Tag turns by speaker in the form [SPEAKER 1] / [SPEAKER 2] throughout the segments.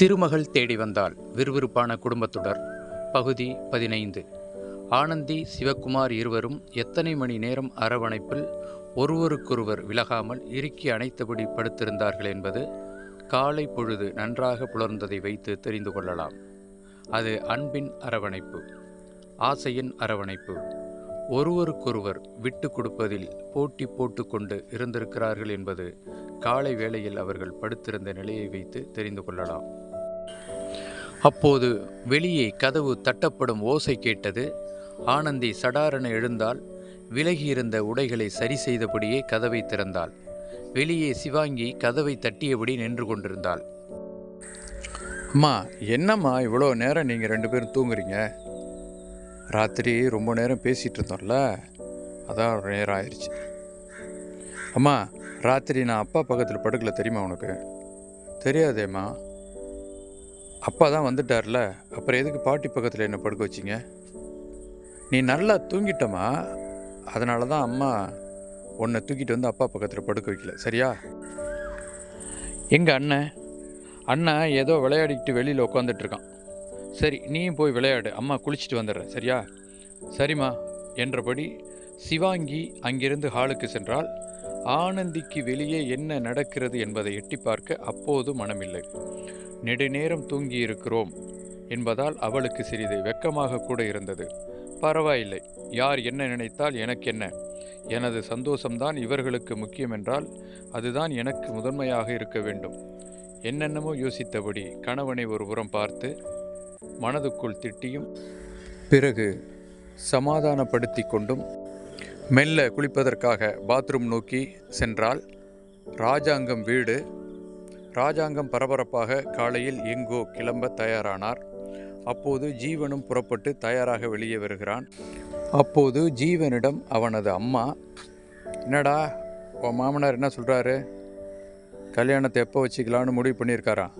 [SPEAKER 1] திருமகள் தேடி வந்தால் விறுவிறுப்பான குடும்பத்துடர் பகுதி பதினைந்து. ஆனந்தி சிவக்குமார் இருவரும் எத்தனை மணி நேரம் அரவணைப்பில் ஒருவருக்கொருவர் விலகாமல் இறுக்கி அணைத்தபடி படுத்திருந்தார்கள் என்பது காலை பொழுது நன்றாக புலர்ந்ததை வைத்து தெரிந்து கொள்ளலாம். அது அன்பின் அரவணைப்பு ஆசையின் அரவணைப்பு. ஒருவருக்கொருவர் விட்டு கொடுப்பதில் போட்டி போட்டுக்கொண்டு இருந்திருக்கிறார்கள் என்பது காலை வேளையில் அவர்கள் படுத்திருந்த நிலையை வைத்து தெரிந்து கொள்ளலாம். அப்போது வெளியே கதவு தட்டப்படும் ஓசை கேட்டது. ஆனந்தி சடாரென எழுந்தால் விலகியிருந்த உடைகளை சரி செய்தபடியே கதவை திறந்தாள். வெளியே சிவாங்கி கதவை தட்டியபடி நின்று கொண்டிருந்தாள். அம்மா என்னம்மா இவ்வளோ நேரம் நீங்கள் ரெண்டு பேரும் தூங்குறீங்க? ராத்திரி ரொம்ப நேரம் பேசிகிட்டு இருந்தோம்ல அதான் நேரம் ஆயிடுச்சு அம்மா ராத்திரி நான் அப்பா பக்கத்தில் படுக்கல தெரியுமா உனக்கு? தெரியாதேம்மா. அப்பா தான் வந்துட்டார்ல அப்புறம் எதுக்கு பாட்டி பக்கத்தில் என்னை படுக்க வச்சிங்க? நீ நல்லா தூங்கிட்டம்மா. அதனால தான் அம்மா உன்னை தூக்கிட்டு வந்து அப்பா பக்கத்தில் படுக்க வைக்கல. சரியா? எங்கள் அண்ணன் அண்ணன் ஏதோ விளையாடிக்கிட்டு வெளியில் உட்காந்துட்ருக்கான் சரி நீயும் போய் விளையாடு. அம்மா குளிச்சுட்டு வந்துடுறேன். சரியா? சரிம்மா என்றபடி சிவாங்கி அங்கிருந்து ஹாலுக்கு சென்றால் ஆனந்திக்கு வெளியே என்ன நடக்கிறது என்பதை எட்டி பார்க்க அப்போது மனமில்லை. நெடுநேரம் தூங்கியிருக்கிறோம் என்பதால் அவளுக்கு சிறிது வெக்கமாக கூட இருந்தது. பரவாயில்லை யார் என்ன நினைத்தால் எனக்கென்ன? எனது சந்தோஷம்தான் இவர்களுக்கு முக்கியம் என்றால் அதுதான் எனக்கு முதன்மையாக இருக்க வேண்டும். என்னென்னமோ யோசித்தபடி கணவனை ஒரு புறம் பார்த்து மனதுக்குள் திட்டியும் பிறகு சமாதானப்படுத்தி கொண்டும் மெல்ல குளிப்பதற்காக பாத்ரூம் நோக்கி சென்றால் ராஜாங்கம் வீடு ராஜாங்கம் பரபரப்பாக காலையில் எங்கோ கிளம்ப தயாரானார். அப்போது ஜீவனும் புறப்பட்டு தயாராக வெளியே வருகிறான். அப்போது ஜீவனிடம் அவனது அம்மா என்னடா உன் மாமனார் என்ன சொல்கிறாரு கல்யாணத்தை எப்போ வச்சுக்கலான்னு முடிவு பண்ணியிருக்காராம்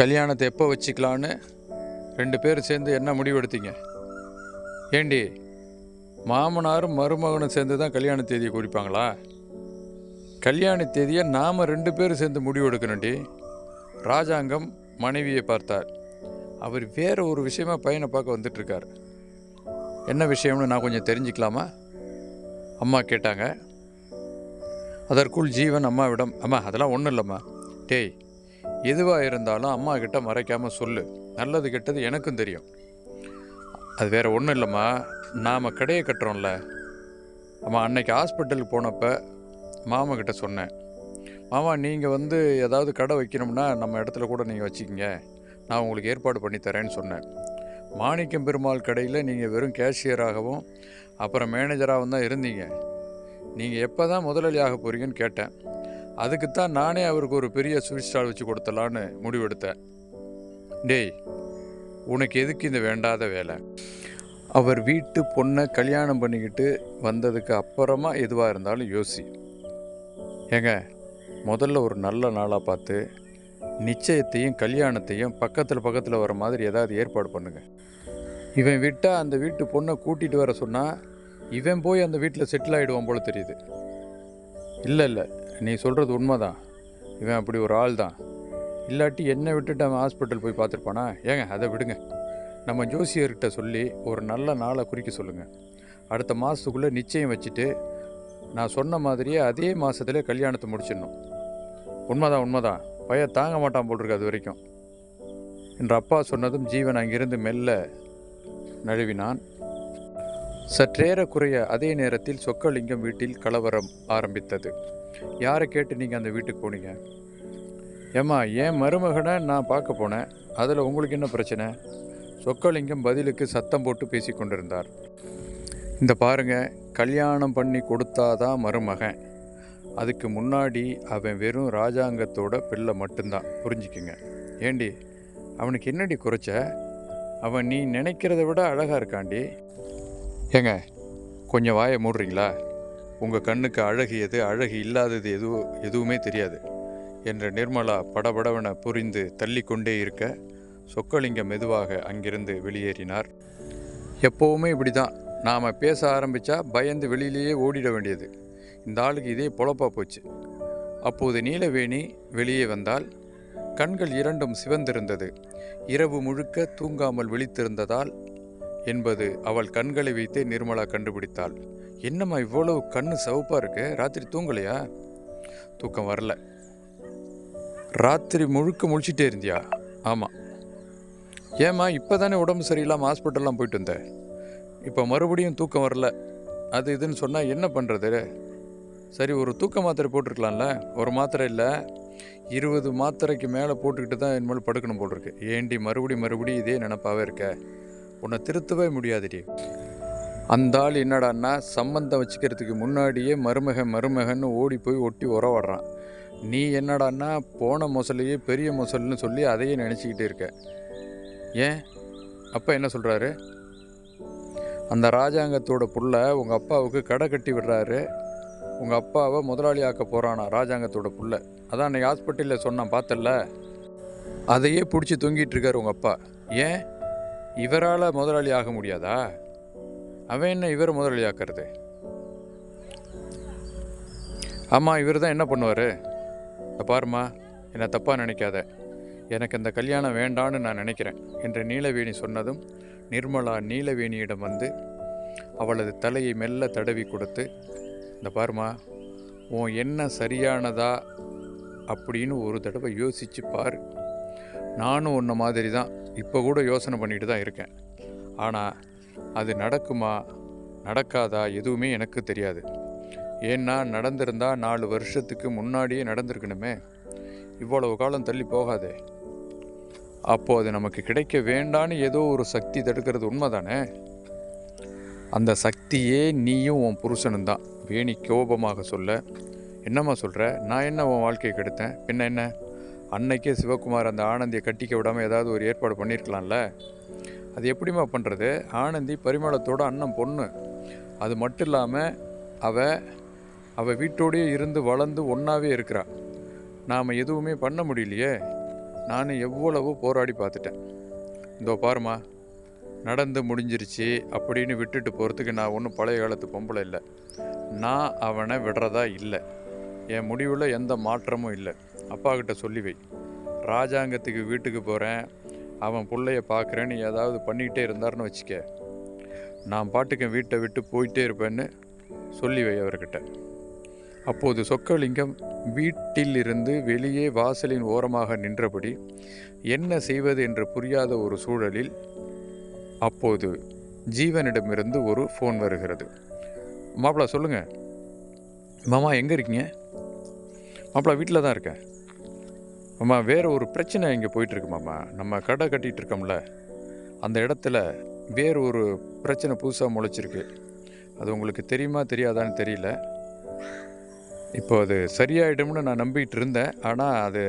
[SPEAKER 1] கல்யாணத்தை எப்போ வச்சுக்கலான்னு ரெண்டு பேரும் சேர்ந்து என்ன முடிவெடுத்தீங்க ஏண்டி மாமனாரும் மருமகனும் சேர்ந்து தான் கல்யாண தேதியை குறிப்பாங்களா? கல்யாண தேதியை நாம் ரெண்டு பேரும் சேர்ந்து முடிவெடுக்கணும்டி. ராஜாங்கம் மனைவியை பார்த்தார். அவர் வேறு ஒரு விஷயமா பையனை பார்க்க வந்துட்டுருக்கார். என்ன விஷயம்னு நான் கொஞ்சம் தெரிஞ்சுக்கலாமா? அம்மா கேட்டாங்க. அதற்குள் ஜீவன் அம்மாவிடம் அம்மா அதெல்லாம் ஒன்றும் இல்லைம்மா. டேய் எதுவாக இருந்தாலும் அம்மா கிட்ட மறைக்காமல் சொல்லு. நல்லது கெட்டது எனக்கும் தெரியும். அது வேற ஒன்றும் இல்லைம்மா. நாம் கடையை கட்டுறோம்ல. அம்மா அன்னைக்கு ஹாஸ்பிட்டலுக்கு போனப்போ மாமா கிட்ட சொன்னேன். மாமா நீங்கள் வந்து ஏதாவது கடை வைக்கணும்னா நம்ம இடத்துல கூட நீங்கள் வச்சுக்கிங்க. நான் உங்களுக்கு ஏற்பாடு பண்ணி தரேன்னு சொன்னேன். மாணிக்கம் பெருமாள் கடையில் நீங்கள் வெறும் கேஷியராகவும் அப்புறம் மேனேஜராகவும் தான் இருந்தீங்க. நீங்கள் எப்போ தான் முதலாளியாக போகிறீங்கன்னு கேட்டேன். அதுக்கு தான் நானே அவருக்கு ஒரு பெரிய ஸ்வீட் ஸ்டால் வச்சு கொடுத்தலான்னு முடிவெடுத்தேன். டேய் உனக்கு எதுக்கு இந்த வேண்டாத வேலை? அவர் வீட்டு பொண்ணை கல்யாணம் பண்ணிக்கிட்டு வந்ததுக்கு அப்புறமா எதுவாக இருந்தாலும் யோசி. ஏங்க முதல்ல ஒரு நல்ல நாளாக பார்த்து நிச்சயத்தையும் கல்யாணத்தையும் பக்கத்தில் பக்கத்தில் வர மாதிரி ஏதாவது ஏற்பாடு பண்ணுங்க. இவன் விட்டால் அந்த வீட்டு பொண்ணை கூட்டிகிட்டு வர சொன்னால் இவன் போய் அந்த வீட்டில் செட்டில் ஆகிடுவான் போல தெரியுது. இல்லை இல்லை நீ சொல்கிறது உண்மைதான். இவன் அப்படி ஒரு ஆள் தான். இல்லாட்டி என்னை விட்டுட்டு அவன் ஹாஸ்பிட்டல் போய் பார்த்துருப்பானா? ஏங்க அதை விடுங்க. நம்ம ஜோசியர்கிட்ட சொல்லி ஒரு நல்ல நாளை குறிக்க சொல்லுங்கள் அடுத்த மாதத்துக்குள்ளே நிச்சயம் வச்சுட்டு நான் சொன்ன மாதிரியே அதே மாதத்துலேயே கல்யாணத்தை முடிச்சிடணும். உண்மைதான் உண்மைதான். பையன் தாங்க மாட்டான் போல் இருக்கு அது வரைக்கும். என்று அப்பா சொன்னதும் ஜீவன் அங்கிருந்து மெல்ல நழுவினான். சற்றேறக்குறைய அதே நேரத்தில் சொக்கலிங்கம் வீட்டில் கலவரம் ஆரம்பித்தது. யாரை கேட்டு நீங்கள் அந்த வீட்டுக்கு போனீங்க? ஏம்மா என் மருமகனை நான் பார்க்க போனேன்? அதில் உங்களுக்கு என்ன பிரச்சனை? சொக்கலிங்கம் பதிலுக்கு சத்தம் போட்டு பேசி கொண்டிருந்தார் இந்த பாருங்க கல்யாணம் பண்ணி கொடுத்தாதான் மருமகன்? அதுக்கு முன்னாடி அவன் வெறும் ராஜாங்கத்தோட பிள்ளை மட்டும்தான். புரிஞ்சுக்குங்க. ஏண்டி அவனுக்கு என்னடி குறைச்ச? அவன் நீ நினைக்கிறத விட அழகாக இருக்காண்டி. ஏங்க கொஞ்சம் வாயை மூடுறீங்களா? உங்கள் கண்ணுக்கு அழகு எது அழகு இல்லாதது எதுவும் எதுவுமே தெரியாது. என்ற நிர்மலா படபடவென புரிந்து தள்ளிக்கொண்டே இருக்க சொக்கலிங்கம் மெதுவாக அங்கிருந்து வெளியேறினார். எப்போவுமே இப்படி தான் நாம் பேச ஆரம்பித்தா பயந்து வெளியிலேயே ஓடிட வேண்டியது. இந்த ஆளுக்கு இதே பொழப்பா போச்சு. அப்போது நீலவேணி வெளியே வந்தால் கண்கள் இரண்டும் சிவந்திருந்தது. இரவு முழுக்க தூங்காமல் விழித்திருந்ததால் என்பது அவள் கண்களை வைத்தே நிர்மலா கண்டுபிடித்தாள். என்னம்மா இவ்வளவு கண்ணு சவுப்பாக இருக்கு? ராத்திரி தூங்கலையா? தூக்கம் வரல. ராத்திரி முழுக்க முழிச்சிட்டே இருந்தியா? ஆமாம் ஏம்மா இப்போ தானே உடம்பு சரியில்லாமல் ஹாஸ்பிட்டல்லாம் போயிட்டு வந்தேன் இப்போ மறுபடியும் தூக்கம் வரல. அது இதுன்னு சொன்னால் என்ன பண்ணுறது சரி ஒரு தூக்க மாத்திரை போட்டிருக்கலாம்ல? ஒரு மாத்திரை இல்லை. இருபது மாத்திரைக்கு மேலே போட்டுக்கிட்டு தான் இனிமேல் படுக்கணும் போல் இருக்கு ஏண்டி மறுபடி மறுபடி இதே நினப்பாகவே இருக்க? உன்னை திருத்தவே முடியாதுடி. அந்த ஆள் என்னடான்னா சம்பந்தம் வச்சுக்கிறதுக்கு முன்னாடியே மருமக மருமகன்னு ஓடி போய் ஒட்டி உறவாடுறான். நீ என்னடான்னா போன மொசலையே பெரிய மொசல்னு சொல்லி அதையே நினச்சிக்கிட்டே இருக்க. ஏன்? அப்பா என்ன சொல்கிறாரு அந்த ராஜாங்கத்தோட புள்ள உங்கள் அப்பாவுக்கு கடை கட்டி விடுறாரு. உங்கள் அப்பாவை முதலாளி ஆக்க போகிறானா ராஜாங்கத்தோட புள்ள. அதான் அன்னைக்கு ஹாஸ்பிட்டலில் சொன்னான் பார்த்தல்ல அதையே பிடிச்சி தொங்கிட்டு இருக்கார் உங்கள் அப்பா. ஏன்? இவரால் முதலாளி ஆக முடியாதா? அவன் என்ன இவர் முதலாளி ஆக்கிறது? ஆமாம் இவர் தான் என்ன பண்ணுவார்? பாருமா என்னை தப்பாக நினைக்காத. எனக்கு இந்த கல்யாணம் வேண்டான்னு நான் நினைக்கிறேன் என்று நீலவேணி சொன்னதும் நிர்மலா நீலவேணியிடம் வந்து அவளது தலையை மெல்ல தடவி கொடுத்து இந்த பாருமா உன் என்ன சரியானதா? அப்படின்னு ஒரு தடவை யோசிச்சு பாரு. நானும் உன்ன மாதிரி தான் இப்போ கூட யோசனை பண்ணிட்டு தான் இருக்கேன். ஆனால் அது நடக்குமா நடக்காதா எதுவுமே எனக்கு தெரியாது. ஏன்னா நடந்திருந்தா நாலு வருஷத்துக்கு முன்னாடியே நடந்திருக்கணுமே. இவ்வளவு காலம் தள்ளி போகாதே. அப்போ அது நமக்கு கிடைக்க வேண்டான்னு ஏதோ ஒரு சக்தி தடுக்கிறது உண்மைதானே? அந்த சக்தியே நீயும் உன் புருஷனும் தான் வேணி கோபமாக சொல்ல என்னம்மா சொல்கிற நான் என்ன உன் வாழ்க்கையை கெடுத்தேன்? பின்ன என்ன? அன்னைக்கே சிவகுமார் அந்த ஆனந்தியை கட்டிக்க விடாமல் ஏதாவது ஒரு ஏற்பாடு பண்ணியிருக்கலாம்ல அது எப்படிம்மா பண்ணுறது ஆனந்தி பரிமளத்தோட அண்ணன் பொண்ணு. அது மட்டும் இல்லாமல் அவ அவள் வீட்டோடையே இருந்து வளர்ந்து ஒன்றாவே இருக்கிறா. நாம் எதுவுமே பண்ண முடியலையே? நான் எவ்வளவோ போராடி பார்த்துட்டேன். இதோ பாருமா நடந்து முடிஞ்சிருச்சு அப்படின்னு விட்டுட்டு போகிறதுக்கு நான் ஒன்றும் பழைய காலத்து பொம்பளை இல்லை. நான் அவனை விடுறதா இல்லை. என் முடிவில் எந்த மாற்றமும் இல்லை. அப்பா கிட்ட சொல்லி வை. ராஜாங்கத்துக்கு வீட்டுக்கு போகிறேன் அவன் பிள்ளைய பார்க்குறேன்னு ஏதாவது பண்ணிக்கிட்டே இருந்தாருன்னு வச்சுக்க. நான் பாட்டுக்கு வீட்டை விட்டு போயிட்டே இருப்பேன்னு சொல்லி வை அவர்கிட்ட. அப்போது சொக்கலிங்கம் வீட்டில் இருந்து வெளியே வாசலின் ஓரமாக நின்றபடி என்ன செய்வது என்று புரியாத ஒரு சூழலில் அப்போது ஜீவனிடமிருந்து ஒரு ஃபோன் வருகிறது. மாப்பிளா சொல்லுங்கள் மாமா எங்கே இருக்கீங்க? மாப்பிளா வீட்டில் தான் இருக்கேன். மாமா வேறு ஒரு பிரச்சனை இங்கே போயிட்டுருக்கு மாமா. நம்ம கடை கட்டிகிட்டு இருக்கோம்ல. அந்த இடத்துல வேறு ஒரு பிரச்சனை புதுசாக முளைச்சிருக்கு. அது உங்களுக்கு தெரியுமா தெரியாதான்னு தெரியல. இப்போ அது சரியாயிடும்னு நான் நம்பிக்கிட்டு இருந்தேன் ஆனால் அது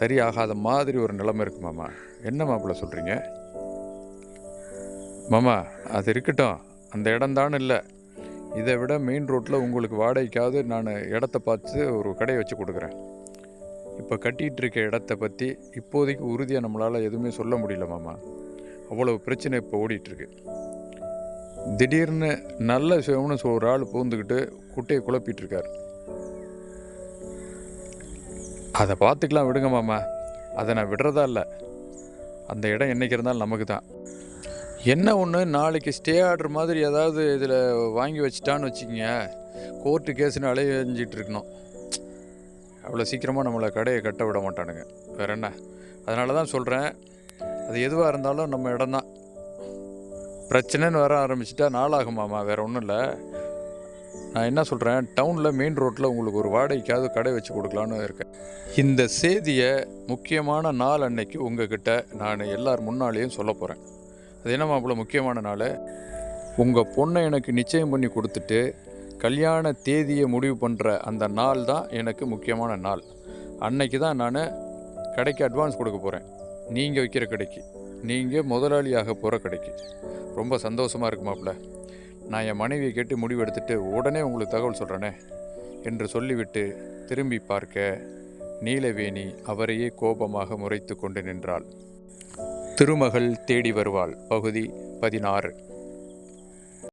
[SPEAKER 1] சரியாகாத மாதிரி ஒரு நிலைமை இருக்கு மாமா. என்ன மாப்பிள்ள சொல்கிறீங்க மாமா அது இருக்கட்டும். அந்த இடம்தான் இல்லை. இதை விட மெயின் ரோட்டில் உங்களுக்கு வாடகைக்காவது நான் இடத்த பார்த்து ஒரு கடையை வச்சு கொடுக்குறேன். இப்போ கட்டிகிட்டு இருக்க இடத்த பற்றி இப்போதைக்கு உறுதியாக நம்மளால் எதுவுமே சொல்ல முடியல மாமா. அவ்வளோ பிரச்சனை இப்போ ஓடிட்டுருக்கு திடீர்னு நல்ல சிவம்னு ஒரு ஆள் பூந்துக்கிட்டு குட்டையை குழப்பிட்டு இருக்கார் அதை பார்த்துக்கலாம் விடுங்க மாமா. அதை நான் விடுறதா இல்லை. அந்த இடம் என்றைக்கு இருந்தாலும் நமக்கு தான். என்ன ஒன்று நாளைக்கு ஸ்டே ஆர்டர் மாதிரி ஏதாவது இதில் வாங்கி வச்சிட்டான்னு வச்சுக்கோங்க. கோர்ட்டு கேஸ்னு அலையஞ்சிட்டு இருக்கணும். அவ்வளோ சீக்கிரமாக நம்மளை கடையை கட்ட விட மாட்டானுங்க. வேற என்ன? அதனால தான் சொல்கிறேன் அது எதுவாக இருந்தாலும் நம்ம இடம்தான் பிரச்சனைன்னு வர ஆரம்பிச்சிட்டா நாளாகும் மாமா ஒன்றும் இல்லை. நான் என்ன சொல்கிறேன் டவுனில் மெயின் ரோட்டில் உங்களுக்கு ஒரு வாடகைக்காவது கடை வச்சு கொடுக்கலான்னு இருக்கேன். இந்த செய்தியை முக்கியமான நாள் அன்னைக்கு உங்ககிட்ட நான் எல்லார் முன்னாலேயும் சொல்ல போகிறேன் அது என்னம்மா மாப்பிள்ள முக்கியமான நாள்? உங்கள் பொண்ணை எனக்கு நிச்சயம் பண்ணி கொடுத்துட்டு கல்யாண தேதியை முடிவு பண்ணுற அந்த நாள் தான் எனக்கு முக்கியமான நாள். அன்னைக்கு தான் நான் கடைக்கு அட்வான்ஸ் கொடுக்க போகிறேன் நீங்கள் வைக்கிற கடைக்கு. நீங்கள் முதலாளியாக போகிற கடைக்கு. ரொம்ப சந்தோஷமாக இருக்கு மாப்பிள்ள நான் என் மனைவியை கேட்டு முடிவு எடுத்துட்டு உடனே உங்களுக்கு தகவல் சொல்கிறேனே என்று சொல்லிவிட்டு திரும்பி பார்க்க நீலவேணி அவரையே கோபமாக முறைத்து கொண்டு நின்றாள். திருமகள் தேடி வருவாள். பகுதி பதினாறு.